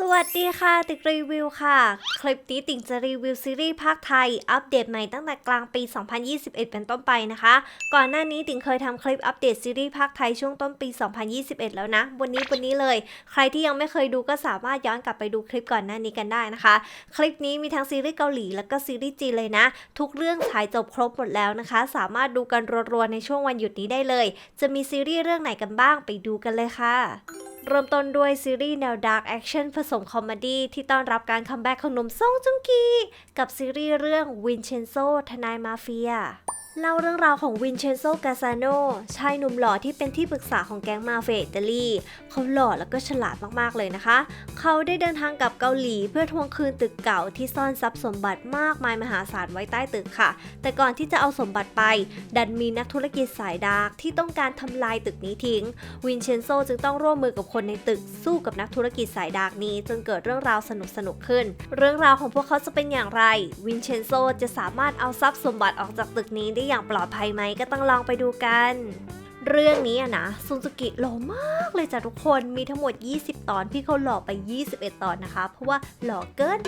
สวัสดีค่ะ ติ๊กรีวิวค่ะ คลิปนี้ติ๊งจะรีวิวซีรีส์ภาคไทย อัปเดตใหม่ตั้งแต่กลางปี 2021 เป็นต้นไปนะคะ ก่อนหน้านี้ติ๊งเคยทำคลิปอัปเดตซีรีส์ภาคไทยช่วงต้นปี 2021 แล้วนะ วันนี้วันนี้เลย ใครที่ยังไม่เคยดูก็สามารถย้อนกลับไปดูคลิปก่อนหน้านี้กันได้นะคะ คลิปนี้มีทั้งซีรีส์เกาหลีแล้วก็ซีรีส์จีนเลยนะ ทุกเรื่องฉายจบครบหมดแล้วนะคะ สามารถดูกันรัวๆในช่วงวันหยุดนี้ได้เลย จะมีซีรีส์เรื่องไหนกันบ้างไปดูกันเลยค่ะ เริ่มต้นด้วยซีรีส์แนวดาร์กแอคชั่นผสมคอมเมดี้ที่ต้อนรับการคัมแบ็กของหนุ่มซ่งจุงกี กับซีรีส์เรื่องวินเชนโซทนายมาเฟีย เล่าเรื่องราวของวินเชนโซ กาซาโนชายหนุ่มหล่อที่เป็นที่ปรึกษาของแก๊งมาเฟียอิตาลีเขาหล่อแล้วก็ฉลาดมากๆเลยนะคะ เขาได้เดินทางกลับเกาหลีเพื่อทวงคืนตึกเก่าที่ซ่อนทรัพย์สมบัติมากมายมหาศาลไว้ใต้ตึกค่ะ แต่ก่อนที่จะเอาสมบัติไป ดันมีนักธุรกิจสายดาร์กที่ต้องการทำลายตึกนี้ทิ้ง วินเชนโซจึงต้องร่วมมือกับคนในตึกสู้กับนักธุรกิจสายดาร์กนี้จนเกิดเรื่องราวสนุกสนุกขึ้น เรื่องราวของพวกเขาจะเป็นอย่างไร วินเชนโซจะสามารถเอาทรัพย์สมบัติออกจากตึกนี้ได้อย่างปลอดภัยไหมก็ต้องลองไปดูกัน เรื่องนี้อะนะซุนจุกิหล่อมากเลยจ้ะทุกคนมีทั้งหมด 20 ตอนพี่เขาหล่อไป 21 ตอนนะคะ เพราะว่าหล่อเกิน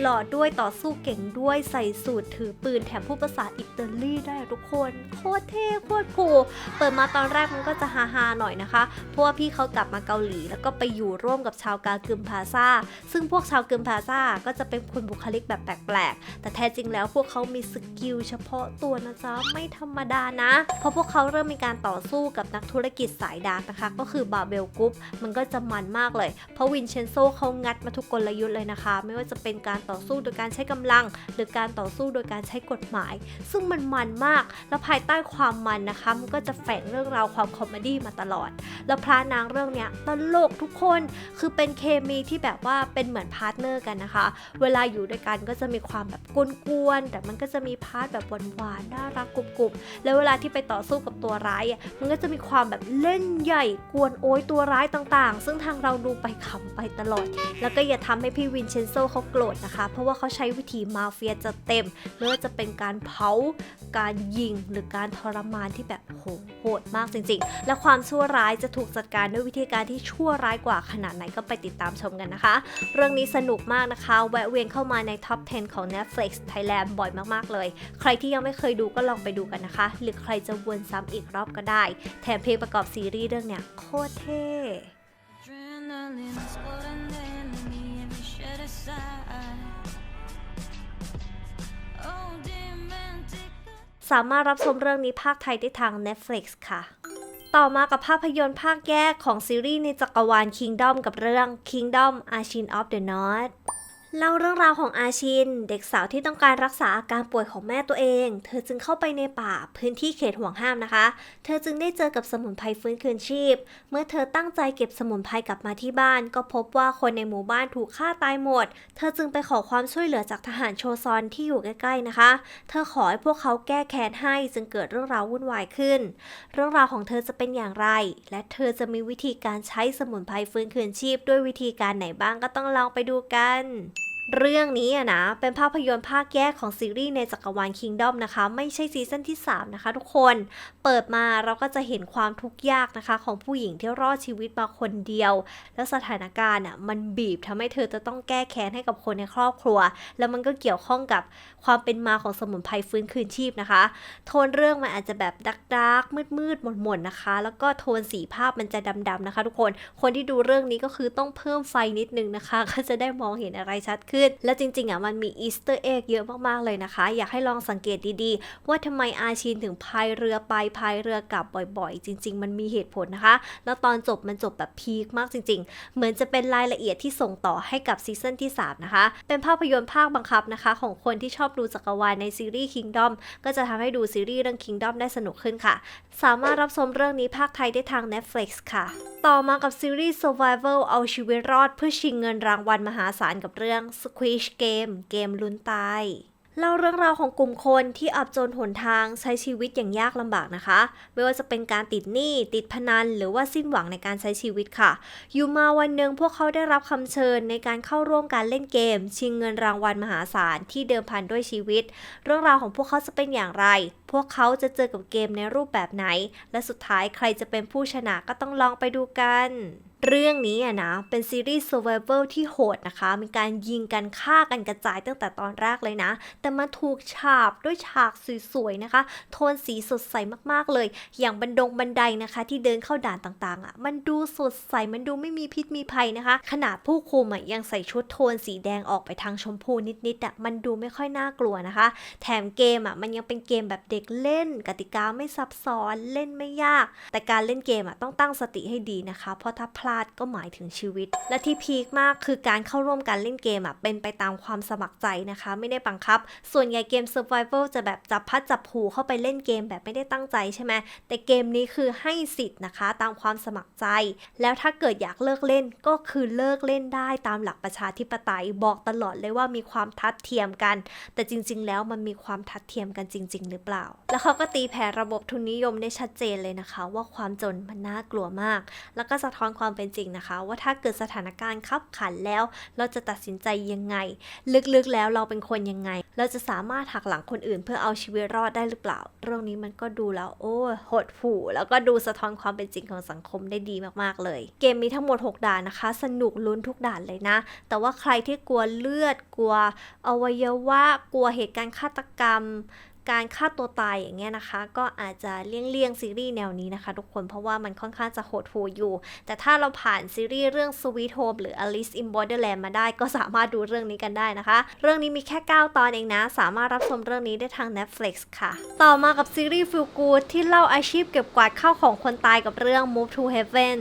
หล่อด้วยต่อสู้เก่งด้วยใส่สูตรถือปืนแถมพูดภาษาอิตาลีได้ทุกคน โคตรเท่โคตรคูลเปิดมาตอนแรกมันก็จะฮาฮาหน่อยนะคะ เพราะว่าพี่เขากลับมาเกาหลี แล้วก็ไปอยู่ร่วมกับชาวกากึมพาซาซึ่งพวกชาวกึมพาซาก็จะเป็นคนบุคลิกแบบแปลกๆแต่แท้จริงแล้วพวกเขามีสกิลเฉพาะตัวนะจ๊ะไม่ธรรมดานะเพราะพวกเขาเริ่มมีการต่อสู้กับนักธุรกิจสายดาร์กนะคะ ก็คือบาเบลกรุ๊ปมันก็จะมันมากเลย เพราะวินเชนโซเขางัดมาทุกกลยุทธ์เลยนะคะ ไม่ว่าจะเป็นการต่อสู้โดยการใช้กำลัง หรือการต่อสู้โดยการใช้กฎหมาย ซึ่งมันมันมาก แล้วภายใต้ความมันนะคะ มันก็จะแฝงเรื่องราวความคอมเมดี้มาตลอด แล้วพระนางเรื่องเนี้ยตลกทุกคน คือเป็นเคมีที่แบบว่าเป็นเหมือนพาร์ทเนอร์กันนะคะ เวลาอยู่ด้วยกันก็จะมีความแบบกวนๆ แต่มันก็จะมีพาร์ทแบบหวานๆ น่ารักกรุบๆ แล้วเวลาที่ไปต่อสู้กับตัวร้ายมันก็จะมีความแบบเล่นใหญ่กวนโอยตัวร้ายต่างๆ ซึ่งทางเราดูไปขำไปตลอด แล้วก็อย่าทำให้พี่วินเชนโซเขาโกรธนะคะ เพราะว่าเขาใช้วิธีมาเฟียจะเต็มไม่ว่าจะเป็นการเผา การยิง หรือการทรมานที่แบบโหโหดมากจริงๆ และความชั่วร้ายจะถูกจัดการด้วยวิธีการที่ชั่วร้ายกว่าขนาดไหนก็ไปติดตามชมกันนะคะ เรื่องนี้สนุกมากนะคะ แวะเวียนเข้ามาในท็อป 10 ของ Netflix Thailand บ่อยมากๆเลย ใครที่ยังไม่เคยดูก็ลองไปดูกันนะคะ หรือใครจะวนซ้ำอีกรอบก็ได้แถมเพลงประกอบซีรีส์เรื่องเนี้ยโคตรเท่สามารถรับชมเรื่องนี้ภาคไทยได้ทาง Netflix ค่ะ ต่อมากับภาพยนตร์ภาคแยกของซีรีส์ในจักรวาล Kingdom กับเรื่อง Kingdom Archin of the North เล่าเรื่องราวของอาชิน เด็กสาวที่ต้องการรักษาอาการป่วยของแม่ตัวเอง เธอจึงเข้าไปในป่าพื้นที่เขตห่วงห้ามนะคะ เธอจึงได้เจอกับสมุนไพรฟื้นคืนชีพ เมื่อเธอตั้งใจเก็บสมุนไพรกลับมาที่บ้าน ก็พบว่าคนในหมู่บ้านถูกฆ่าตายหมด เธอจึงไปขอความช่วยเหลือจากทหารโชซอนที่อยู่ใกล้ๆนะคะ เธอขอให้พวกเขาแก้แค้นให้จึงเกิดเรื่องราววุ่นวายขึ้น เรื่องราวของเธอจะเป็นอย่างไร และเธอจะมีวิธีการใช้สมุนไพรฟื้นคืนชีพ ด้วยวิธีการไหนบ้างก็ต้องลองไปดูกัน เรื่องนี้อะนะ เป็นภาพยนตร์ภาคแยกของซีรีส์ในจักรวาล Kingdom นะคะ ไม่ใช่ซีซั่นที่ 3 นะคะทุกคน เปิดมาเราก็จะเห็นความทุกข์ยากนะคะ ของผู้หญิงที่รอดชีวิตมาคนเดียว แล้วสถานการณ์อะมันบีบทำให้เธอจะต้องแก้แค้นให้กับคนในครอบครัว แล้วมันก็เกี่ยวข้องกับความเป็นมาของสมุนไพรฟื้นคืนชีพนะคะ โทนเรื่องมันอาจจะแบบดักดักมืดมืดหม่นๆนะคะ แล้วก็โทนสีภาพมันจะดำๆนะคะ ทุกคน คนที่ดูเรื่องนี้ก็คือต้องเพิ่มไฟนิดนึงนะคะ ก็จะได้มองเห็นอะไรชัดขึ้นแล้วจริงๆอะมันมีอีสเตอร์เอ็กเยอะมากๆเลยนะคะ อยากให้ลองสังเกตดีๆ ว่าทำไมอาชินถึงพายเรือไปพายเรือกลับบ่อยๆ จริง ๆ มันมีเหตุผลนะคะ แล้วตอนจบมันจบแบบพีคมากจริง ๆ เหมือนจะเป็นรายละเอียดที่ส่งต่อให้กับซีซั่นที่ 3 นะคะ เป็นภาพยนตร์ภาคบังคับนะคะ ของคนที่ชอบดูจักรวาลในซีรีส์ Kingdom ก็จะทำให้ดูซีรีส์เรื่อง Kingdom ได้สนุกขึ้นค่ะ สามารถรับชมเรื่องนี้ภาคไทยได้ทาง Netflix ค่ะ ต่อมากับซีรีส์ Survival เอาชีวิตรอดเพื่อชิงเงินรางวัลมหาศาลกับเรื่อง Squish Game เกมลุ้นตายเล่าเรื่องราวของกลุ่มคนที่อับจนหนทางใช้ชีวิตอย่างยากลำบากนะคะ ไม่ว่าจะเป็นการติดหนี้ติดพนัน หรือว่าสิ้นหวังในการใช้ชีวิตค่ะ อยู่มาวันหนึ่งพวกเขาได้รับคำเชิญในการเข้าร่วมการเล่นเกม ชิงเงินรางวัลมหาศาลที่เดิมพันด้วยชีวิต เรื่องราวของพวกเขาจะเป็นอย่างไร พวกเขาจะเจอกับเกมในรูปแบบไหน และสุดท้ายใครจะเป็นผู้ชนะก็ต้องลองไปดูกัน เรื่องนี้อะนะ เป็นซีรีส์ survival ที่โหดนะคะ มีการยิงกันฆ่ากันกระจายตั้งแต่ตอนแรกเลยนะ แต่มาถูกฉาบด้วยฉากสวยๆนะคะ โทนสีสดใสมากๆเลย อย่างบันดงบันไดนะคะ ที่เดินเข้าด่านต่างๆอะ่ะ มันดูสดใส มันดูไม่มีพิษมีภัยนะคะ ขนาดผู้คุมอะยังใส่ชุดโทนสีแดงออกไปทางชมพูนิดๆอะ มันดูไม่ค่อยน่ากลัวนะคะ แถมเกมอะ มันยังเป็นเกมแบบเด็กเล่น กติกาไม่ซับซ้อน เล่นไม่ยาก แต่การเล่นเกมอะต้องตั้งสติให้ดีนะคะ เพราะถ้าพลาดก็หมายถึงชีวิต และที่พีคมากคือการเข้าร่วมการเล่นเกมอะเป็นไปตามความสมัครใจนะคะ ไม่ได้บังคับ ส่วนใหญ่เกม survival จะแบบจับพัดจับผูเข้าไปเล่นเกมแบบไม่ได้ตั้งใจใช่ไหมแต่เกมนี้คือให้สิทธิ์นะคะ ตามความสมัครใจ แล้วถ้าเกิดอยากเลิกเล่นก็คือเลิกเล่นได้ตามหลักประชาธิปไตยบอกตลอดเลยว่ามีความทัดเทียมกัน แต่จริง ๆ แล้วมันมีความทัดเทียมกันจริง ๆ หรือเปล่า แล้วเขาก็ตีแผ่ระบบทุนนิยมได้ชัดเจนเลยนะคะ ว่าความจนมันน่ากลัวมาก แล้วก็สะท้อนความเป็นจริงนะคะ ว่าถ้าเกิดสถานการณ์ขับขันแล้ว เราจะตัดสินใจยังไง ลึกๆแล้วเราเป็นคนยังไง เราจะสามารถหักหลังคนอื่น เพื่อเอาชีวิตรอดได้หรือเปล่า เรื่องนี้มันก็ดูแล้ว โอ้หดหู่แล้วก็ดูสะท้อนความเป็นจริงของสังคมได้ดีมากๆเลย เกมมีทั้งหมด 6 ด่านนะคะ สนุกลุ้นทุกด่านเลยนะ แต่ว่าใครที่กลัวเลือดกลัว อวัยวะกลัวเหตุการณ์ฆาตกรรม การฆ่าตัวตายอย่างเงี้ยนะคะ ก็อาจจะเลี่ยงเลี่ยงๆซีรีส์แนวนี้นะคะ ทุกคนเพราะว่ามันค่อนข้างจะโหดหูอยู่ แต่ถ้าเราผ่านซีรีส์เรื่อง Sweet Home หรือ Alice in Borderland มาได้ก็สามารถดูเรื่องนี้กันได้นะคะ เรื่องนี้มีแค่ 9 ตอนเองนะ สามารถรับชมเรื่องนี้ได้ทาง Netflix ค่ะ ต่อมากับซีรีส์ Feel Good ที่เล่าอาชีพเก็บกวาดข้าวของคนตายกับเรื่อง Move to Heaven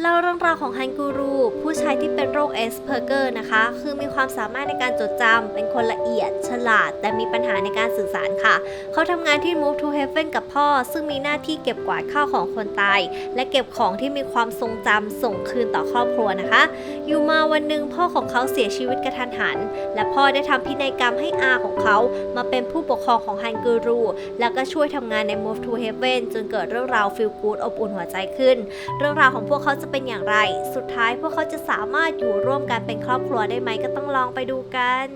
เล่าเรื่องราวของฮันกูรู ผู้ชายที่เป็นโรคเอสเพอร์เกอร์นะคะ คือมีความสามารถในการจดจำเป็นคนละเอียด ฉลาด แต่มีปัญหาในการสื่อสารค่ะ เขาทำงานที่ Move to Heaven กับพ่อ ซึ่งมีหน้าที่เก็บกวาดข้าวของคนตาย และเก็บของที่มีความทรงจำส่งคืนต่อครอบครัวนะคะ อยู่มาวันหนึ่งพ่อของเขาเสียชีวิตกระทันหัน และพ่อได้ทำพินัยกรรมให้อาของเขา มาเป็นผู้ปกครองของฮันกูรู แล้วก็ช่วยทำงานใน Move to Heaven จนเกิดเรื่องราวฟีลกูดอบอุ่นหัวใจขึ้น เรื่องราวของพวกเขาจะเป็นอย่างไร สุดท้ายพวกเขาจะสามารถอยู่ร่วมกันเป็นครอบครัวได้ไหมก็ต้องลองไปดูกัน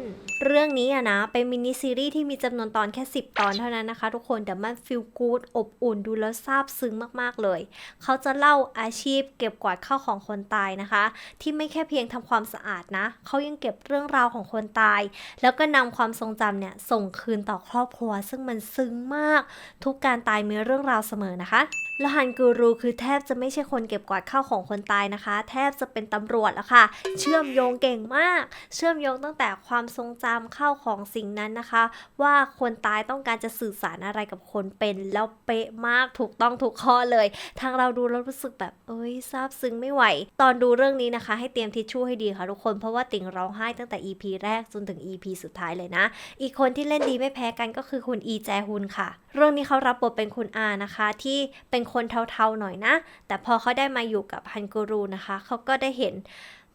เรื่องนี้อะนะ เป็นมินิซีรีส์ที่มีจำนวนตอนแค่ 10 ตอนเท่านั้นนะคะทุกคน แต่มันฟีลกูดอบอุ่นดูแล้วซาบซึ้งมากๆเลย เขาจะเล่าอาชีพเก็บกวาดข้าวของคนตายนะคะ ที่ไม่แค่เพียงทำความสะอาดนะ เขายังเก็บเรื่องราวของคนตาย แล้วก็นำความทรงจำเนี่ยส่งคืนต่อครอบครัว ซึ่งมันซึ้งมาก ทุกการตายมีเรื่องราวเสมอนะคะ และฮันกูรูคือแทบจะไม่ใช่คนเก็บกวาดข้าวของคนตายนะคะ แทบจะเป็นตำรวจแล้วค่ะ เชื่อมโยงเก่งมาก เชื่อมโยงตั้งแต่ความทรงจำเข้าของสิ่งนั้นนะคะ ว่าคนตายต้องการจะสื่อสารอะไรกับคนเป็นแล้วเป๊ะมากถูกต้องถูกข้อเลย ทางเราดูแล้วรู้สึกแบบเอ้ยซาบซึ้งไม่ไหว ตอนดูเรื่องนี้นะคะ ให้เตรียมทิชชู่ให้ดีค่ะทุกคนเพราะว่าติ่งร้องไห้ตั้งแต่ EP แรกจนถึง EP สุดท้ายเลยนะ อีกคนที่เล่นดีไม่แพ้กันก็คือคุณอีแจฮุนค่ะ เรื่องนี้เขารับบทเป็นคุณอานะคะ ที่เป็นคนเทาๆหน่อยนะ แต่พอเขาได้มาอยู่กับฮันกูรูนะคะเขาก็ได้เห็น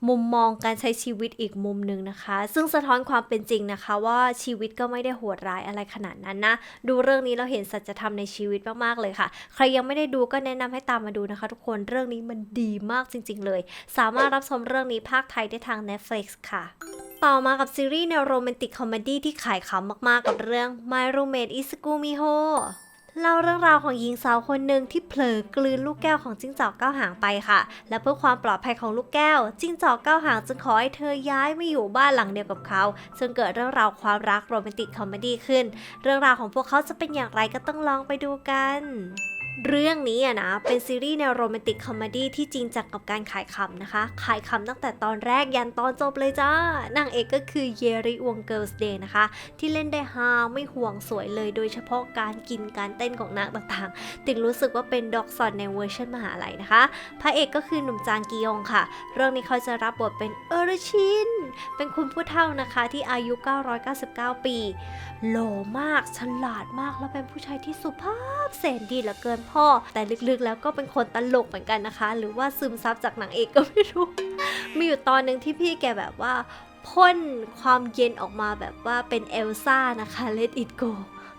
มุมมองการใช้ชีวิตอีกมุมหนึ่งนะคะ ซึ่งสะท้อนความเป็นจริงนะคะ ว่าชีวิตก็ไม่ได้โหดร้ายอะไรขนาดนั้นนะ ดูเรื่องนี้เราเห็นสัจธรรมในชีวิตมากๆเลยค่ะ ใครยังไม่ได้ดูก็แนะนำให้ตามมาดูนะคะ ทุกคนเรื่องนี้มันดีมากจริง ๆ เลย สามารถรับชมเรื่องนี้ภาคไทยได้ทาง Netflix ค่ะต่อมากับซีรีส์แนวโรแมนติกคอมเมดี้ที่ขายขำมากๆกับเรื่อง My Roommate is Gumiho เล่าเรื่องราวของหญิงสาวคนหนึ่งที่เผลอกลืนลูกแก้วของจิ้งจอกเก้าหางไปค่ะ และเพื่อความปลอดภัยของลูกแก้ว จิ้งจอกเก้าหางจึงขอให้เธอย้ายมาอยู่บ้านหลังเดียวกับเขาจนเกิดเรื่องราวความรักโรแมนติกคอมเมดี้ขึ้น เรื่องราวของพวกเขาจะเป็นอย่างไรก็ต้องลองไปดูกัน เรื่องนี้อะนะ เป็นซีรีส์แนวโรแมนติกคอมเมดี้ที่จริงจังกับการขายคำนะคะ ขายคำตั้งแต่ตอนแรกยันตอนจบเลยจ้านางเอกก็คือเยริวงเกิลสเดย์นะคะ ที่เล่นได้ฮาไม่ห่วงสวยเลย โดยเฉพาะการกินการเต้นของนางต่างๆ ติงรู้สึกว่าเป็นดอกซอนในเวอร์ชันมหาลัยนะคะ พระเอกก็คือหนุ่มจางกียงค่ะ เรื่องนี้เขาจะรับบทเป็นเออร์ชิน เป็นคุณผู้เฒ่านะคะที่อายุ 999 ปี โลมากฉลาดมากแล้วเป็นผู้ชายที่สุภาพแสนดีเหลือเกินพ่อ แต่ลึกๆแล้วก็เป็นคนตลกเหมือนกันนะคะ หรือว่าซึมซับจากหนังเอกก็ไม่รู้ มีอยู่ตอนหนึ่งที่พี่แกแบบว่าพ่นความเย็นออกมาแบบว่าเป็นเอลซ่านะคะ Let it go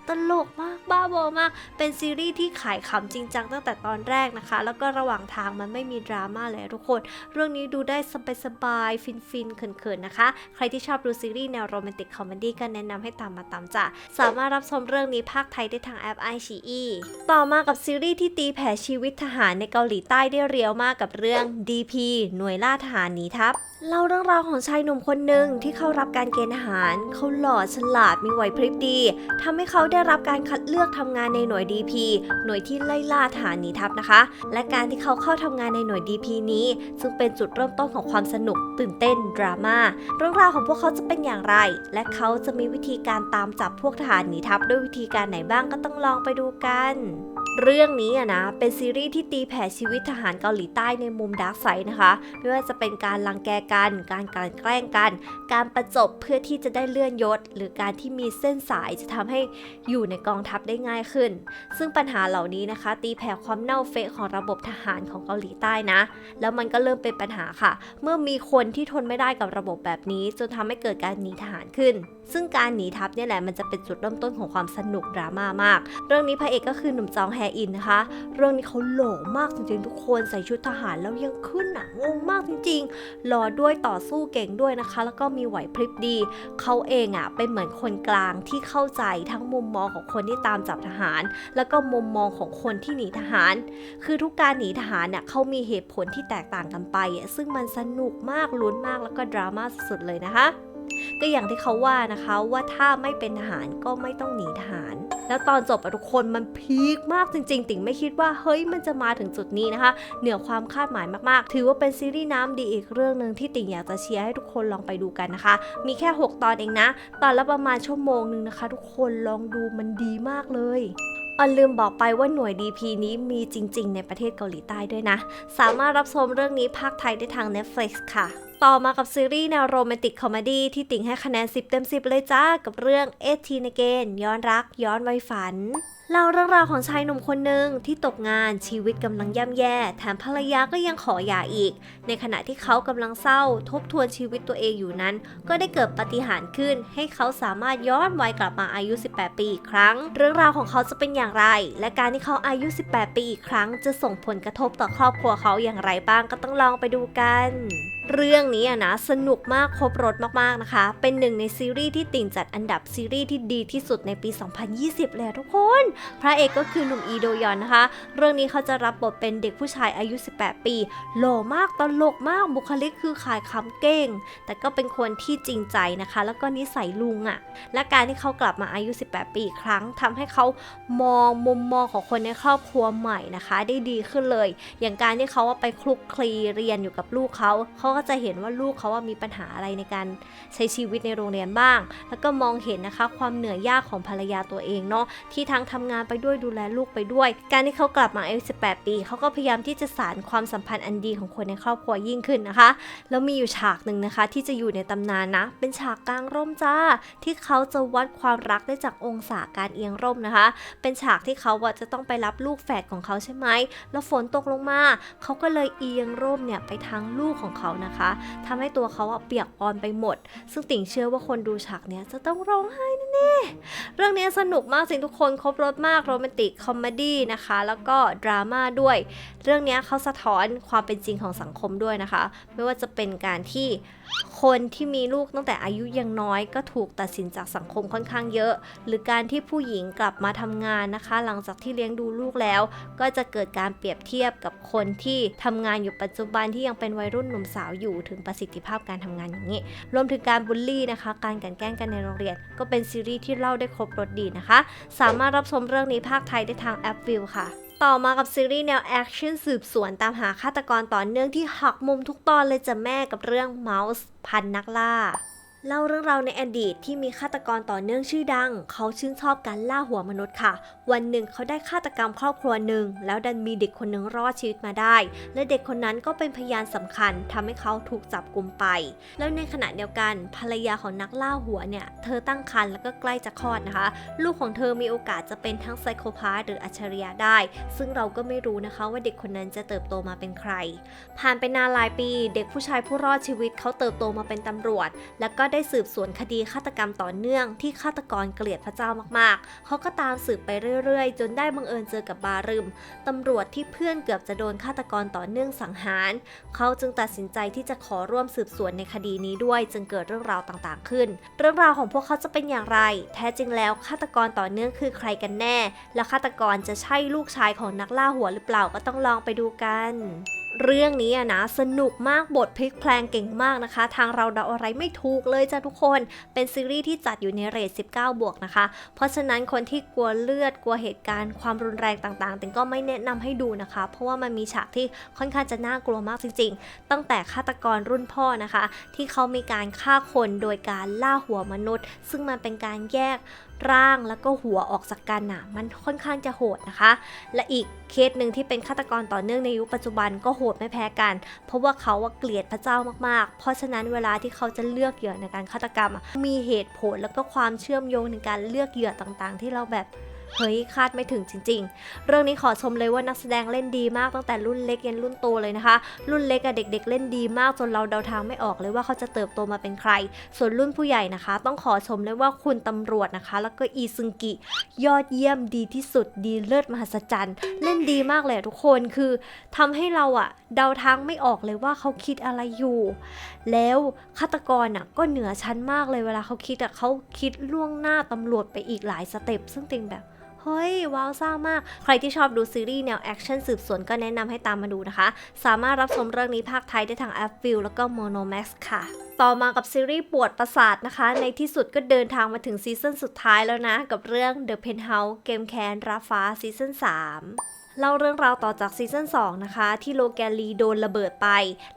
ตลกมากบ้าบอมาก เป็นซีรีส์ที่ขายขำจริงจังตั้งแต่ตอนแรกนะคะ แล้วก็ระหว่างทางมันไม่มีดราม่าเลยทุกคน เรื่องนี้ดูได้สบายๆฟินๆเขินๆนะคะ ใครที่ชอบดูซีรีส์แนวโรแมนติกคอมเมดี้ก็แนะนำให้ตามมาตามจ้ะสามารถรับชมเรื่องนี้ภาคไทยได้ทางแอป i อ e ต่อมากับซีรีส์ที่ตีแผ่ชีวิตทหารในเกาหลีใต้ได้เรียวมากกับเรื่อง DP หน่วยล่าทหารหนีทัพ เล่าเรื่องราวของชายหนุ่มคนหนึ่งที่เข้ารับการเกณฑ์ทหาร เขาหล่อฉลาดมีไหวพริบดีทำให้เขาได้รับการคัดเลือกทำงานในหน่วย DP หน่วยที่ไล่ล่าทหารหนีทัพนะคะ และการที่เขาเข้าทำงานในหน่วย DP นี้ ซึ่งเป็นจุดเริ่มต้นของความสนุกตื่นเต้นดราม่าเรื่องราวของพวกเขาจะเป็นอย่างไร และเขาจะมีวิธีการตามจับพวกทหารหนีทัพด้วยวิธีการไหนบ้างก็ต้องลองไปดูกันเรื่องนี้อะนะเป็นซีรีส์ที่ตีแผ่ชีวิตทหารเกาหลีใต้ในมุมดาร์กไซด์นะคะไม่ว่าจะเป็นการลังแกกัน การการแกล้งกัน การประจบเพื่อที่จะได้เลื่อนยศ หรือการที่มีเส้นสายจะทำให้อยู่ในกองทัพได้ง่ายขึ้น ซึ่งปัญหาเหล่านี้นะคะ ตีแผ่ความเน่าเฟะของระบบทหารของเกาหลีใต้นะ แล้วมันก็เริ่มเป็นปัญหาค่ะ เมื่อมีคนที่ทนไม่ได้กับระบบแบบนี้จนทำให้เกิดการหนีทหารขึ้นซึ่งการหนีทัพเนี่ยแหละมันจะเป็นจุดเริ่มต้นของความสนุกดราม่ามาก เรื่องนี้พระเอกก็คือหนุ่มจองแฮอินนะคะ เรื่องนี้เขาหล่อมากจริงๆทุกคนใส่ชุดทหารแล้วยังขึ้นอะงงมากจริงๆหล่อด้วยต่อสู้เก่งด้วยนะคะ แล้วก็มีไหวพริบดี เขาเองอะเป็นเหมือนคนกลางที่เข้าใจทั้งมุมมองของคนที่ตามจับทหาร แล้วก็มุมมองของคนที่หนีทหาร คือทุกการหนีทหารเนี่ยเขามีเหตุผลที่แตกต่างกันไป ซึ่งมันสนุกมากลุ้นมากแล้วก็ดราม่าสุดๆเลยนะคะ ก็อย่างที่เขาว่านะคะว่าถ้าไม่เป็นทหารก็ไม่ต้องหนีทหาร แล้วตอนจบทุกคนมันพีคมากจริง ๆ ติ่งไม่คิดว่าเฮ้ยมันจะมาถึงจุดนี้นะคะ เหนือความคาดหมายมากๆ ถือว่าเป็นซีรีส์น้ำดีอีกเรื่องหนึ่งที่ติ่งอยากจะเชียร์ให้ทุกคนลองไปดูกันนะคะ มีแค่ 6 ตอนเองนะ ตอนละประมาณชั่วโมงหนึ่งนะคะ ทุกคนลองดูมันดีมากเลย อนลืมบอกไปว่าหน่วย DP นี้มีจริง ๆ ในประเทศเกาหลีใต้ด้วยนะ สามารถรับชมเรื่องนี้ภาคไทยได้ทาง Netflix ค่ะต่อมากับซีรีส์แนวโรแมนติกคอมเมดี้ที่ติ่งให้คะแนน 10 เต็ม 10 เลยจ้า กับเรื่องเอทีนเกนย้อนรัก ย้อนวัยฝัน เล่าเรื่องราวของชายหนุ่มคนหนึ่งที่ตกงานชีวิตกำลังย่ำแย่ แถมภรรยาก็ยังขอหย่าอีก ในขณะที่เขากำลังเศร้า ทบทวนชีวิตตัวเองอยู่นั้น ก็ได้เกิดปาฏิหารย์ขึ้น ให้เขาสามารถย้อนวัยกลับมาอายุ 18 ปีอีกครั้ง เรื่องราวของเขาจะเป็นอย่างไร และการที่เขาอายุ 18 ปีอีกครั้ง จะส่งผลกระทบต่อครอบครัวเขาอย่างไรบ้างก็ต้องลองไปดูกันเรื่องนี้อะนะสนุกมากครบรถมากๆนะคะ เป็นหนึ่งในซีรีส์ที่ติ่งจัดอันดับซีรีส์ที่ดีที่สุดในปี 2020 เลยทุกคนพระเอกก็คือหนุ่มอีโดยอนนะคะ เรื่องนี้เขาจะรับบทเป็นเด็กผู้ชายอายุ 18 ปี หล่อมากตลกมากบุคลิกคือขายคำเก่ง แต่ก็เป็นคนที่จริงใจนะคะ แล้วก็นิสัยลุงอะ่ะ และการที่เขากลับมาอายุ 18 ปีอีกครั้งทำให้เขามองมุมมองของคนในครอบครัวใหม่นะคะ ได้ดีขึ้นเลย อย่างการที่เขาว่าไปคลุกคลีเรียนอยู่กับลูกเขา เขาก็จะเห็นว่าลูกเขาว่ามีปัญหาอะไรในการใช้ชีวิตในโรงเรียนบ้าง แล้วก็มองเห็นนะคะ ความเหนื่อยยากของภรรยาตัวเองเนาะที่ทั้งทำงานไปด้วยดูแลลูกไปด้วย การที่เขากลับมาอายุ18 ปี เขาก็พยายามที่จะสานความสัมพันธ์อันดีของคนในครอบครัวยิ่งขึ้นนะคะ แล้วมีอยู่ฉากหนึ่งนะคะ ที่จะอยู่ในตำนานนะ เป็นฉากกลางร่มจ้า ที่เขาจะวัดความรักได้จากองศาการเอียงร่มนะคะ เป็นฉากที่เขาจะต้องไปรับลูกแฝดของเขาใช่ไหม แล้วฝนตกลงมา เขาก็เลยเอียงร่มเนี่ยไปทางลูกของเขานะคะทำให้ตัวเขาอะเปียกปอนไปหมด ซึ่งติ่งเชื่อว่าคนดูฉากเนี้ยจะต้องร้องไห้แน่ๆเรื่องนี้สนุกมากจริทุกคนครบรถมากโรแมนติกคอมเมดี้นะคะ แล้วก็ดราม่าด้วย เรื่องนี้เขาสะท้อนความเป็นจริงของสังคมด้วยนะคะ ไม่ว่าจะเป็นการที่ คนที่มีลูกตั้งแต่อายุยังน้อยก็ถูกตัดสินจากสังคมค่อนข้างเยอะ หรือการที่ผู้หญิงกลับมาทำงานนะคะ หลังจากที่เลี้ยงดูลูกแล้ว ก็จะเกิดการเปรียบเทียบกับคนที่ทำงานอยู่ปัจจุบันที่ยังเป็นวัยรุ่นหนุ่มสาวอยู่ถึงประสิทธิภาพการทำงานอย่างนี้ รวมถึงการบูลลี่นะคะ การกันแกล้งกันในโรงเรียน ก็เป็นซีรีส์ที่เล่าได้ครบรสดีนะคะ สามารถรับชมเรื่องนี้ภาคไทยได้ทางแอปวิวค่ะ ต่อมากับซีรีส์แนวแอคชั่นสืบสวนตามหาฆาตกรต่อเนื่องที่หักมุมทุกตอนเลยจะแม่กับเรื่องเมาส์พันนักล่า เล่าเรื่องราวในอดีตที่มีฆาตกรต่อเนื่องชื่อดัง เขาชื่นชอบการล่าหัวมนุษย์ค่ะ วันหนึ่งเขาได้ฆาตกรรมครอบครัวหนึ่ง แล้วดันมีเด็กคนหนึ่งรอดชีวิตมาได้ และเด็กคนนั้นก็เป็นพยานสำคัญทำให้เขาถูกจับกลุมไป แล้วในขณะเดียวกันภรรยาของนักล่าหัวเนี่ย เธอตั้งครรภ์แล้วก็ใกล้จะคลอดนะคะ ลูกของเธอมีโอกาสจะเป็นทั้งไซโคพาธหรืออัจฉริยะได้ ซึ่งเราก็ไม่รู้นะคะว่าเด็กคนนั้นจะเติบโตมาเป็นใคร ผ่านไปนานหลายปี เด็กผู้ชายผู้รอดชีวิตเขาเติบโตมาเป็นตำรวจ แล้วก็ได้สืบสวนคดีฆาตกรรมต่อเนื่องที่ฆาตกรเกลียดพระเจ้ามากๆ เขาก็ตามสืบไปเรื่อยๆ จนได้บังเอิญเจอกับบารึมตำรวจที่เพื่อนเกือบจะโดนฆาตกรต่อเนื่องสังหาร เขาจึงตัดสินใจที่จะขอร่วมสืบสวนในคดีนี้ด้วย จึงเกิดเรื่องราวต่างๆ ขึ้น เรื่องราวของพวกเขาจะเป็นอย่างไร แท้จริงแล้วฆาตกรต่อเนื่องคือใครกันแน่ และฆาตกรจะใช่ลูกชายของนักล่าหัวหรือเปล่าก็ต้องลองไปดูกัน เรื่องนี้อะนะสนุกมากบทพลิกแพลงเก่งมากนะคะ ทางเราเดาอะไรไม่ถูกเลยจ้ะทุกคน เป็นซีรีส์ที่จัดอยู่ในเรท 19 บวกนะคะ เพราะฉะนั้นคนที่กลัวเลือดกลัวเหตุการณ์ความรุนแรงต่างๆติงก็ไม่แนะนำให้ดูนะคะ เพราะว่ามันมีฉากที่ค่อนข้างจะน่ากลัวมากจริง ๆ ตั้งแต่ฆาตกรรุ่นพ่อนะคะ ที่เขามีการฆ่าคนโดยการล่าหัวมนุษย์ ซึ่งมันเป็นการแยก ร่างแล้วก็หัวออกจากกันน่ะมันค่อนข้างจะโหดนะคะ และอีกเคสหนึ่งที่เป็นฆาตกรต่อเนื่องในยุคปัจจุบันก็โหดไม่แพ้กัน เพราะว่าเขาว่าเกลียดพระเจ้ามากๆ เพราะฉะนั้นเวลาที่เขาจะเลือกเหยื่อในการฆาตกรรม มีเหตุผลแล้วก็ความเชื่อมโยงในการเลือกเหยื่อต่างๆ ที่เราแบบ เฮ้ยคาดไม่ถึงจริง ๆ เรื่องนี้ขอชมเลยว่านักแสดงเล่นดีมากตั้งแต่รุ่นเล็กยันรุ่นโตเลยนะคะ รุ่นเล็กกับเด็ก ๆ เล่นดีมากจนเราเดาทางไม่ออกเลยว่าเขาจะเติบโตมาเป็นใคร ส่วนรุ่นผู้ใหญ่นะคะ ต้องขอชมเลยว่าคุณตำรวจนะคะ แล้วก็อีซึงกิ ยอดเยี่ยมดีที่สุดดีเลิศมหัศจรรย์ เล่นดีมากเลยทุกคนคือทำให้เราอะเดาทางไม่ออกเลยว่าเขาคิดอะไรอยู่ แล้วฆาตกรอะก็เหนือชั้นมากเลยเวลาเขาคิดอะเขาคิดล่วงหน้าตำรวจไปอีกหลายสเต็ปซึ่งติงแบบ เฮ้ย ว้าวซ่ามาก ใครที่ชอบดูซีรีส์แนวแอคชั่นสืบสวนก็แนะนำให้ตามมาดูนะคะ สามารถรับชมเรื่องนี้ภาคไทยได้ทางแอปฟิลแล้วก็ Monomax ค่ะต่อมากับซีรีส์ปวดประสาทนะคะ ในที่สุดก็เดินทางมาถึงซีซั่นสุดท้ายแล้วนะ กับเรื่อง The Penthouse เกมแคนราฟ้าซีซั่น3 เล่าเรื่องราวต่อจากซีซั่น2นะคะ ที่โลแกนลีโดนระเบิดไป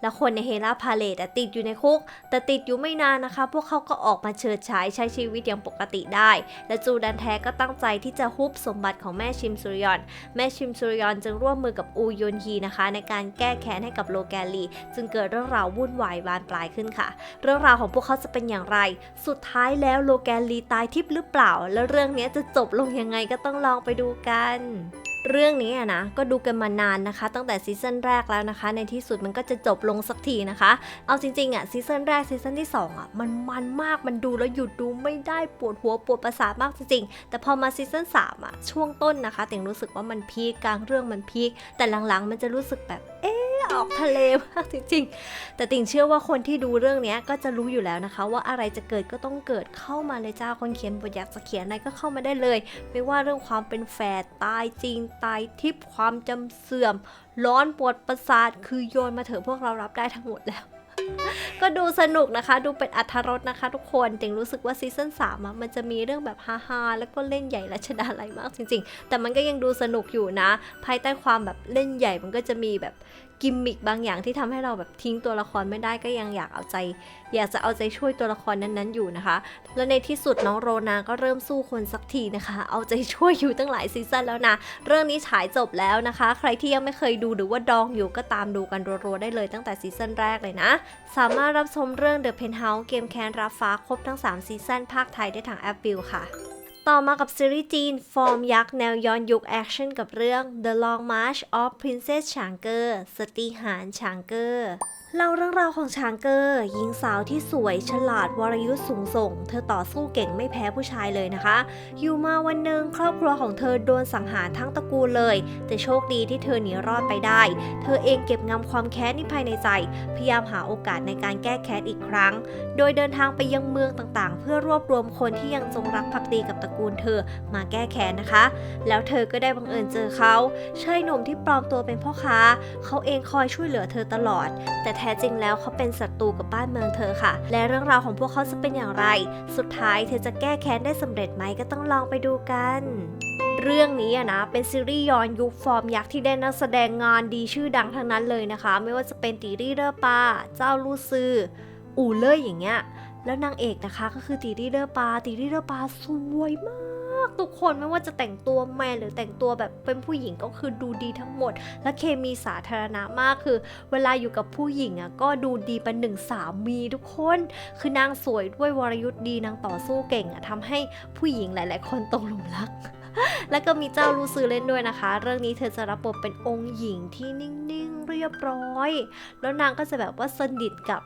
และคนในเฮราพาเลตติดอยู่ในคุก แต่ติดอยู่ไม่นานนะคะ พวกเขาก็ออกมาเฉิดฉายใช้ชีวิตอย่างปกติได้ และจูดันแท้ก็ตั้งใจที่จะฮุบสมบัติของแม่ชิมซุรยอน แม่ชิมซุรยอนจึงร่วมมือกับอูยอนฮีนะคะ ในการแก้แค้นให้กับโลแกนลี จึงเกิดเรื่องราววุ่นวายบานปลายขึ้นค่ะ เรื่องราวของพวกเขาจะเป็นอย่างไร สุดท้ายแล้วโลแกนลีตายทิพย์หรือเปล่า แล้วเรื่องนี้จะจบลงยังไงก็ต้องลองไปดูกัน เรื่องนี้อะนะก็ดูกันมานานนะคะ ตั้งแต่ซีซั่นแรกแล้วนะคะ ในที่สุดมันก็จะจบลงสักทีนะคะ เอาจริงๆอะซีซั่นแรกซีซั่นที่2อะมันมันมากมันดูแล้วหยุดดูไม่ได้ปวดหัวปวดประสาทมากจริงๆ แต่พอมาซีซั่น3อะช่วงต้นนะคะติงรู้สึกว่ามันพีคกลางเรื่องมันพีคแต่หลังๆ มันจะรู้สึกแบบเอ๊ะ ออกทะเลมากจริงๆ แต่ติงเชื่อว่าคนที่ดูเรื่องนี้ก็จะรู้อยู่แล้วนะคะ ว่าอะไรจะเกิดก็ต้องเกิดเข้ามาเลยจ้าคนเขียนบทอยากจะเขียนอะไรก็เข้ามาได้เลย ไม่ว่าเรื่องความเป็นแฝดตายจริงตายทิพย์ความจำเสื่อม ร้อนปวดประสาทคือโยนมาเถอะพวกเรารับได้ทั้งหมดแล้วก็ดูสนุกนะคะ ดูเป็นอัธรสนะคะทุกคนติงรู้สึกว่าซีซั่น3อะมันจะมีเรื่องแบบฮาๆแล้วก็เล่นใหญ่รัชดาไหลมากจริง ๆ แต่มันก็ยังดูสนุกอยู่นะ ภายใต้ความแบบเล่นใหญ่มันก็จะมีแบบ กิมมิคบางอย่างที่ทำให้เราแบบทิ้งตัวละครไม่ได้ก็ยังอยากเอาใจ อยากจะเอาใจช่วยตัวละครนั้นๆอยู่นะคะ แล้วในที่สุดน้องโรนาก็เริ่มสู้คนสักทีนะคะ เอาใจช่วยอยู่ตั้งหลายซีซั่นแล้วนะเรื่องนี้ฉายจบแล้วนะคะ ใครที่ยังไม่เคยดูหรือว่าดองอยู่ก็ตามดูกันรัวๆได้เลยตั้งแต่ซีซั่นแรกเลยนะ สามารถรับชมเรื่อง The Penthouse เกมแคนรับฟ้าครบทั้ง 3 ซีซั่นภาคไทยได้ทางแอปวิวค่ะ ต่อมากับซีรีส์จีน ฟอร์มยักษ์แนวย้อนยุคแอคชั่นกับเรื่อง The Long March of Princess Chang'e สตีหานชางเกอร์ เล่าเรื่องราวของชางเกอร์หญิงสาวที่สวยฉลาดวรยุทธ์สูงส่ง เธอต่อสู้เก่งไม่แพ้ผู้ชายเลยนะคะ อยู่มาวันหนึ่งครอบครัวของเธอโดนสังหารทั้งตระกูลเลย แต่โชคดีที่เธอหนีรอดไปได้ เธอเองเก็บงำความแค้นนี้ภายในใจ พยายามหาโอกาสในการแก้แค้นอีกครั้ง โดยเดินทางไปยังเมืองต่างๆ เพื่อรวบรวมคนที่ยังจงรักภักดีกับตระกูลเธอมาแก้แค้นนะคะ แล้วเธอก็ได้บังเอิญเจอเขาชายหนุ่มที่ปลอมตัวเป็นพ่อค้า เขาเองคอยช่วยเหลือเธอตลอด แต่ท้จริงแล้วเขาเป็นศัตรูกับบ้านเมืองเธอค่ะ และเรื่องราวของพวกเขาจะเป็นอย่างไร สุดท้ายเธอจะแก้แค้นได้สำเร็จไหมก็ต้องลองไปดูกันเรื่องนี้อะนะเป็นซีรีส์ย้อนยุคฟอร์มยักษ์ที่ได้นักแสดงงานดีชื่อดังทั้งนั้นเลยนะคะ ไม่ว่าจะเป็นตีรี่เรอปาเจ้าลูซือ อูเล่ยอย่างเงี้ยแล้วนางเอกนะคะก็คือตีรี่เรอปาตีรี่เรอปาสวยมาก ทุกคนไม่ว่าจะแต่งตัวแมนหรือแต่งตัวแบบเป็นผู้หญิงก็คือดูดีทั้งหมด และเคมีสาธารณะมากคือ เวลาอยู่กับผู้หญิงอะก็ดูดีเป็นหนึ่งสามีทุกคน คือนางสวยด้วยวรยุทธ์ดีนางต่อสู้เก่งอะทำให้ผู้หญิงหลาย ๆ คนตกหลุมรักแล้วก็มีเจ้าลูซือเล่นด้วยนะคะ เรื่องนี้เธอจะรับบทเป็นองค์หญิงที่นิ่ง ๆ เรียบร้อย แล้วนางก็จะแบบว่าสนิทกับ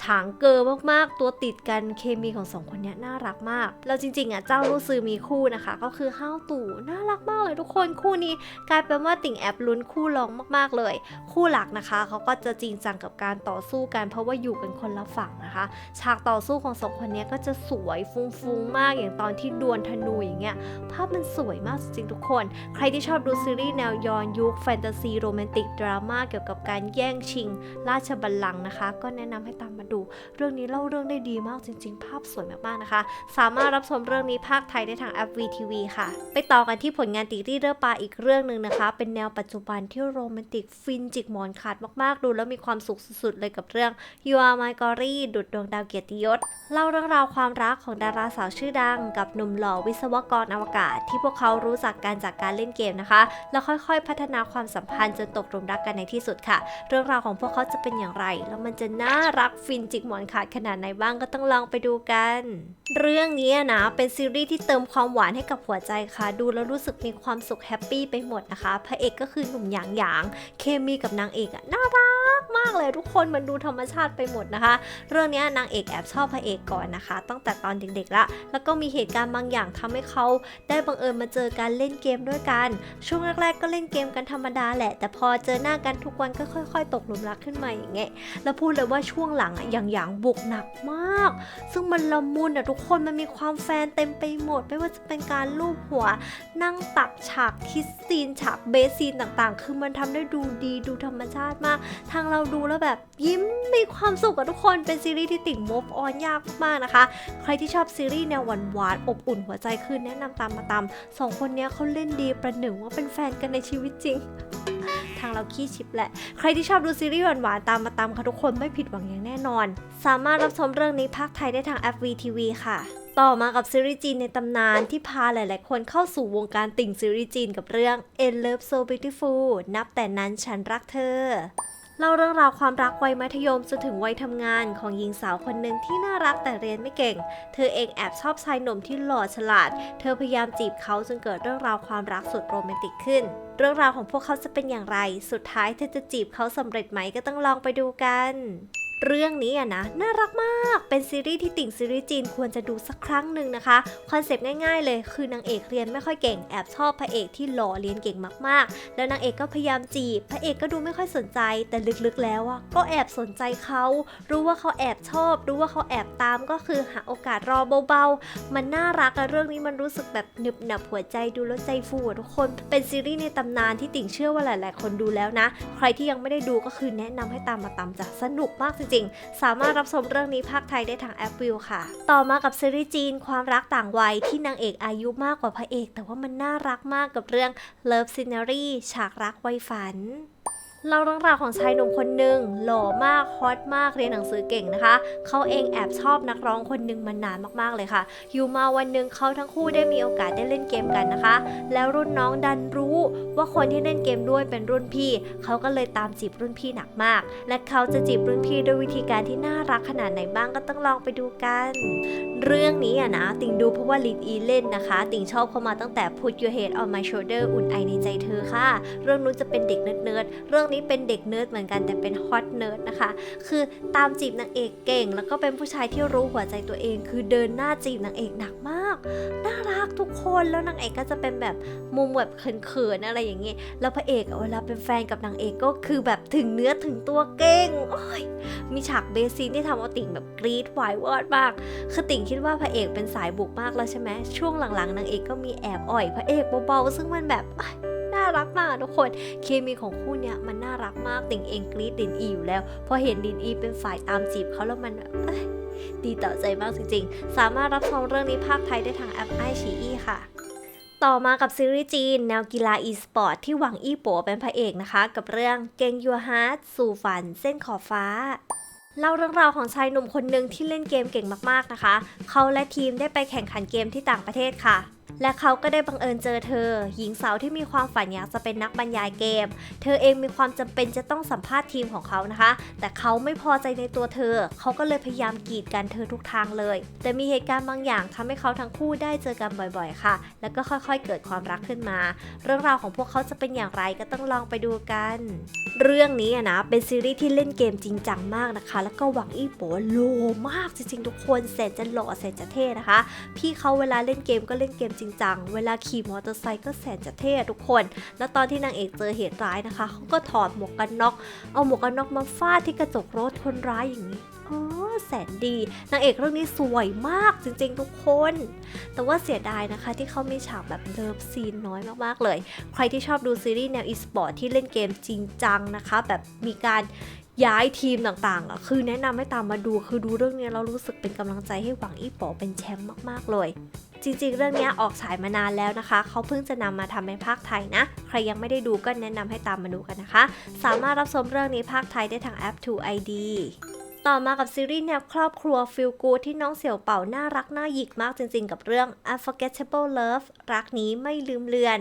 ฉางเกอมากๆ ตัวติดกันเคมีของสองคนนี้น่ารักมาก แล้วจริงๆอะเจ้ารู้ซือมีคู่นะคะ ก็คือห้าวตู่น่ารักมากเลยทุกคนคู่นี้ กลายเป็นว่าติ่งแอบลุ้นคู่รองมากๆเลย คู่หลักนะคะเขาก็จะจริงจังกับการต่อสู้กันเพราะว่าอยู่กันคนละฝั่งนะคะ ฉากต่อสู้ของสองคนนี้ก็จะสวยฟุ้งๆมากอย่างตอนที่ดวลธนูอย่างเงี้ยภาพมันสวยมากจริงๆทุกคน ใครที่ชอบดูซีรีส์แนวย้อนยุคแฟนตาซีโรแมนติกดราม่าเกี่ยวกับการแย่งชิง ราชบัลลังก์นะคะ ก็แนะนำให้ตามมาดู เรื่องนี้เล่าเรื่องได้ดีมากจริง ๆ ภาพสวยมากๆนะคะ สามารถรับชมเรื่องนี้ภาคไทยได้ทางแอป VTV ค่ะ ไปต่อกันที่ผลงานติรี่เรือปลาอีกเรื่องหนึ่งนะคะ เป็นแนวปัจจุบันที่โรแมนติกฟินจิกหมอนขาดมากๆ ดูแล้วมีความสุขสุดๆ เลยกับเรื่อง You Are My Glory ดุดดวงดาวเกียรติยศ เล่าเรื่องราวความรักของดาราสาวชื่อดัง กับหนุ่มหล่อวิศวกรอวกาศ ที่พวกเขารู้จักกันจากการเล่นเกมนะคะ แล้วค่อยๆ พัฒนาความสัมพันธ์จนตกหลุมรักกันในที่สุดค่ะ เรื่องราวของพวกเขาจะเป็นอย่างไร แล้วมันจะน่ารักฟิินจิกหมอนขาดขนาดไหนบ้างก็ต้องลองไปดูกัน เรื่องนี้นะเป็นซีรีส์ที่เติมความหวานให้กับหัวใจค่ะ ดูแล้วรู้สึกมีความสุขแฮปปี้ไปหมดนะคะ พระเอกก็คือหนุ่มหยางหยาง เคมีกับนางเอกอะน่ารัก มากเลยทุกคนมันดูธรรมชาติไปหมดนะคะ เรื่องนี้นางเอกแอบชอบพระเอกก่อนนะคะ ตั้งแต่ตอนเด็กๆละแล้วก็มีเหตุการณ์บางอย่างทำให้เขาได้บังเอิญมาเจอการเล่นเกมด้วยกัน ช่วงแรกๆ ก็เล่นเกมกันธรรมดาแหละ แต่พอเจอหน้ากันทุกวันก็ค่อย ๆ ตกหลุมรักขึ้นมาอย่างเงี้ยแล้วพูดเลยว่าช่วงหลังอะอย่างหยางบุกหนักมาก ซึ่งมันละมุนอะทุกคนมันมีความแฟนเต็มไปหมด ไม่ว่าจะเป็นการลูบหัว นั่งตักฉากคิสซีนฉากเบสซีนต่างๆ คือมันทำได้ดูดีดูธรรมชาติมาก ทางเราดูแล้วแบบยิ้มมีความสุขกับทุกคนเป็นซีรีส์ที่ติ่งมูฟออนยากมากนะคะ ใครที่ชอบซีรีส์แนวหวานๆอบอุ่นหัวใจคือแนะนำตามมาตามสองคนนี้เขาเล่นดีประหนึ่งว่าเป็นแฟนกันในชีวิตจริงทางเราขี้ชิปแหละ ใครที่ชอบดูซีรีส์หวานๆตามมาตามค่ะทุกคนไม่ผิดหวังอย่างแน่นอน สามารถรับชมเรื่องนี้ภาคไทยได้ทางแอป VTV ค่ะ ต่อมากับซีรีส์จีนในตำนานที่พาหลายๆ คนเข้าสู่วงการติ่งซีรีส์จีนกับเรื่อง In Love So Beautiful นับแต่นั้นฉันรักเธอ เล่าเรื่องราวความรักวัยมัธยมจนถึงวัยทำงานของหญิงสาวคนหนึ่งที่น่ารักแต่เรียนไม่เก่ง เธอเองแอบชอบชายหนุ่มที่หล่อฉลาด เธอพยายามจีบเขาจนเกิดเรื่องราวความรักสุดโรแมนติกขึ้น เรื่องราวของพวกเขาจะเป็นอย่างไร สุดท้ายเธอจะจีบเขาสำเร็จไหมก็ต้องลองไปดูกัน เรื่องนี้อะนะน่ารักมาก เป็นซีรีส์ที่ติ่งซีรีส์จีนควรจะดูสักครั้งหนึ่งนะคะ คอนเซปต์ง่ายๆเลย คือนางเอกเรียนไม่ค่อยเก่งแอบชอบพระเอกที่หล่อเรียนเก่งมากๆ แล้วนางเอกก็พยายามจีบ พระเอกก็ดูไม่ค่อยสนใจ แต่ลึกๆแล้วอะก็แอบสนใจเขา รู้ว่าเขาแอบชอบ รู้ว่าเขาแอบตามก็คือหาโอกาสรอเบาๆ มันน่ารักอะเรื่องนี้มันรู้สึกแบบหนึบหนับหัวใจดูแล้วใจฟูอะทุกคน เป็นซีรีส์ในตำนานที่ติ่งเชื่อว่าหลาย ๆ คนดูแล้วนะ ใครที่ยังไม่ได้ดูก็คือแนะนำให้ตามมาตามจ้ะสนุกมากจริงๆ สามารถรับชมเรื่องนี้ภาคไทยได้ทางแอปวิวค่ะ ต่อมากับซีรีส์จีนความรักต่างวัยที่นางเอกอายุมากกว่าพระเอก แต่ว่ามันน่ารักมากกับเรื่อง Love Scenery ฉากรักไวยฝัน เล่าเรื่องราวของชายหนุ่มคนหนึ่งหล่อมากฮอตมากเรียนหนังสือเก่งนะคะ เขาเองแอบชอบนักร้องคนหนึ่งมานานมากๆเลยค่ะ อยู่มาวันหนึ่งเขาทั้งคู่ได้มีโอกาสได้เล่นเกมกันนะคะ แล้วรุ่นน้องดันรู้ว่าคนที่เล่นเกมด้วยเป็นรุ่นพี่ เขาก็เลยตามจีบรุ่นพี่หนักมาก และเขาจะจีบรุ่นพี่ด้วยวิธีการที่น่ารักขนาดไหนบ้างก็ต้องลองไปดูกัน เรื่องนี้อะนะติงดูเพราะว่าลินอีเล่นนะคะ ติงชอบเขามาตั้งแต่ Put Your Head on My Shoulder อุ่นไอในใจเธอค่ะ เรื่องนู้นจะเป็นเด็กเนิร์ดเรื่องนี้เป็นเด็กเนิร์ดเหมือนกันแต่เป็นฮอตเนิร์ดนะคะ คือตามจีบนางเอกเก่ง แล้วก็เป็นผู้ชายที่รู้หัวใจตัวเอง คือเดินหน้าจีบนางเอกหนักมาก น่ารักทุกคนแล้วนางเอกก็จะเป็นแบบมุมแบบเขินๆอะไรอย่างเงี้ยแล้วพระเอกเวลาเป็นแฟนกับนางเอกก็คือแบบถึงเนื้อถึงตัวเก่งโอ้ยมีฉากเบสซีนที่ทำเอาติ่งแบบกรี๊ดไหววอดมากคือติ่งคิดว่าพระเอกเป็นสายบุกมากแล้วใช่ไหมช่วงหลังๆนางเอกก็มีแอบอ่อยพระเอกเบาๆซึ่งมันแบบ น่ารักมากทุกคน เคมีของคู่เนี้ยมันน่ารักมากติ่งเองกรี๊ดดินอีอยู่แล้ว พอเห็นดินอีเป็นฝ่ายตามจีบเขาแล้วมันดีต่อใจมากจริงๆ สามารถรับชมเรื่องนี้ภาคไทยได้ทางแอปไอชีอีค่ะต่อมากับซีรีส์จีน แนวกีฬา e-sport ที่หวังอี้โป๋เป็นพระเอกนะคะ กับเรื่องเกงยัวฮาร์ดสู่ฝัน เส้นขอบฟ้าเล่าเรื่องราวของชายหนุ่มคนหนึ่งที่เล่นเกมเก่งมากๆนะคะ เขาและทีมได้ไปแข่งขันเกมที่ต่างประเทศค่ะ และเขาก็ได้บังเอิญเจอเธอ หญิงสาวที่มีความฝันอยากจะเป็นนักบรรยายเกม เธอเองมีความจำเป็นจะต้องสัมภาษณ์ทีมของเขานะคะ แต่เขาไม่พอใจในตัวเธอ เขาก็เลยพยายามกีดกันเธอทุกทางเลย แต่มีเหตุการณ์บางอย่างทำให้เขาทั้งคู่ได้เจอกันบ่อยๆ ค่ะ แล้วก็ค่อยๆ เกิดความรักขึ้นมา เรื่องราวของพวกเขาจะเป็นอย่างไรก็ต้องลองไปดูกัน เรื่องนี้นะเป็นซีรีส์ที่เล่นเกมจริงจังมากนะคะ แล้วก็หวังอี้โปโลมากจริงๆทุกคนแสนจะหล่อแสนจะเท่นะคะ พี่เขาเวลาเล่นเกมก็เล่นเกมจริงจัง เวลาขี่มอเตอร์ไซค์ก็แสนจะเท่ทุกคน แล้วตอนที่นางเอกเจอเหตุร้ายนะคะเขาก็ถอดหมวกกันน็อก เอาหมวกกันน็อกมาฟาดที่กระจกรถคนร้ายอย่างนี้โอ้แสนดี นางเอกเรื่องนี้สวยมากจริงๆทุกคน แต่ว่าเสียดายนะคะที่เขามีฉากแบบเลิฟซีนน้อยมากๆเลย ใครที่ชอบดูซีรีส์แนวอีสปอร์ตที่เล่นเกมจริงจังนะคะ แบบมีการย้ายทีมต่างๆอะคือแนะนำให้ตามมาดู คือดูเรื่องนี้เรารู้สึกเป็นกำลังใจให้หวังอีป๋อเป็นแชมป์มากๆเลย จริงๆ เรื่องนี้ออกฉายมานานแล้วนะคะ เขาเพิ่งจะนำมาทำเป็นภาคไทยนะ ใครยังไม่ได้ดูก็แนะนำให้ตามมาดูกันนะคะ สามารถรับชมเรื่องนี้ภาคไทยได้ทางแอป 2 ID ต่อมากับซีรีส์แนวครอบครัว Feel Good ที่น้องเสี่ยวเป่าน่ารักน่าหยิกมากจริงๆ กับเรื่อง Unforgettable Love รักนี้ไม่ลืมเลือน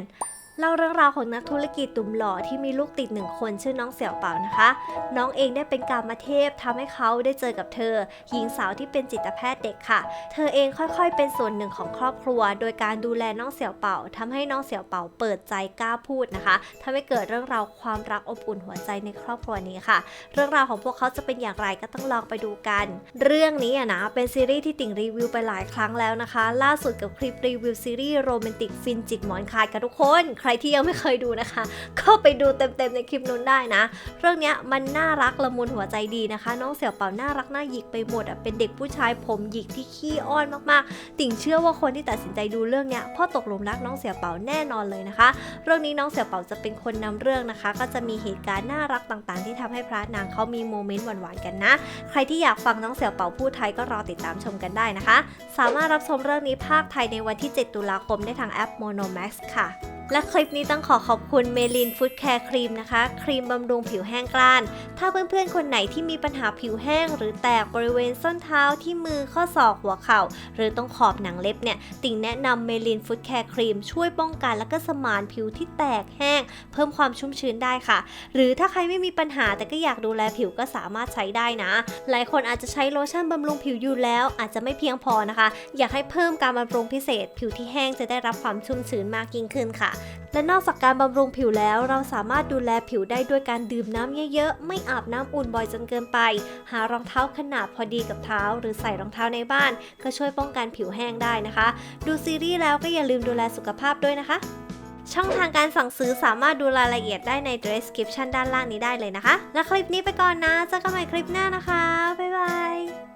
เล่าเรื่องราวของนักธุรกิจตุ่มหล่อที่มีลูกติดหนึ่งคนชื่อน้องเสี่ยวเป่านะคะ น้องเองได้เป็นกามเทพทำให้เขาได้เจอกับเธอ หญิงสาวที่เป็นจิตแพทย์เด็กค่ะ เธอเองค่อยๆ เป็นส่วนหนึ่งของครอบครัว โดยการดูแลน้องเสี่ยวเป่าทำให้น้องเสี่ยวเป่าเปิดใจกล้าพูดนะคะทำให้เกิดเรื่องราวความรักอบอุ่นหัวใจในครอบครัวนี้ค่ะ เรื่องราวของพวกเขาจะเป็นอย่างไรก็ต้องลองไปดูกัน เรื่องนี้อะนะเป็นซีรีส์ที่ติ่งรีวิวไปหลายครั้งแล้วนะคะ ล่าสุดกับคลิปรีวิวซีรีส์โรแมนติกฟินจิกหมอนคายกันทุกคนใครที่ยังไม่เคยดูนะคะ ก็ไปดูเต็มๆในคลิปนู้นได้นะ เรื่องนี้มันน่ารักละมุนหัวใจดีนะคะ น้องเสี่ยวเป่าน่ารักน่าหยิกไปหมดอะเป็นเด็กผู้ชายผมหยิกที่ขี้อ้อนมากๆ ติ่งเชื่อว่าคนที่ตัดสินใจดูเรื่องนี้พ่อตกหลุมรักน้องเสี่ยวเป่าแน่นอนเลยนะคะ เรื่องนี้น้องเสี่ยวเป่าจะเป็นคนนำเรื่องนะคะ ก็จะมีเหตุการณ์น่ารักต่างๆ ที่ทำให้พระนางเขามีโมเมนต์หวานๆกันนะ ใครที่อยากฟังน้องเสี่ยวเป่าพูดไทยก็รอติดตามชมกันได้นะคะ สามารถรับชมเรื่องนี้ภาคไทยในวันที่ 7 ตุลาคมได้ทางแอป Monomax ค่ะ และคลิปนี้ต้องขอขอบคุณเมลินฟู้ดแคร์ครีมนะคะ ครีมบำรุงผิวแห้งกร้าน ถ้าเพื่อนๆ คนไหนที่มีปัญหาผิวแห้ง หรือแตกบริเวณส้นเท้าที่มือข้อศอกหัวเข่า หรือตรงขอบหนังเล็บเนี่ย ติ่งแนะนำเมลินฟู้ดแคร์ครีมช่วยป้องกันและก็สมานผิวที่แตกแห้ง เพิ่มความชุ่มชื้นได้ค่ะ หรือถ้าใครไม่มีปัญหาแต่ก็อยากดูแลผิวก็สามารถใช้ได้นะ หลายคนอาจจะใช้โลชั่นบำรุงผิวอยู่แล้ว อาจจะไม่เพียงพอนะคะ อยากให้เพิ่มการบำรุงพิเศษ ผิวที่แห้งจะได้รับความชุ่มชื้นมากยิ่งขึ้นค่ะ และนอกจากการบำรุงผิวแล้ว เราสามารถดูแลผิวได้ด้วยการดื่มน้ำเยอะๆ ไม่อาบน้ำอุ่นบ่อยจนเกินไป หารองเท้าขนาดพอดีกับเท้า หรือใส่รองเท้าในบ้าน ก็ช่วยป้องกันผิวแห้งได้นะคะ ดูซีรีส์แล้วก็อย่าลืมดูแลสุขภาพด้วยนะคะ ช่องทางการสั่งซื้อสามารถดูรายละเอียดได้ใน description ด้านล่างนี้ได้เลยนะคะ และคลิปนี้ไปก่อนนะเจอกันใหม่คลิปหน้านะคะ บ๊ายบาย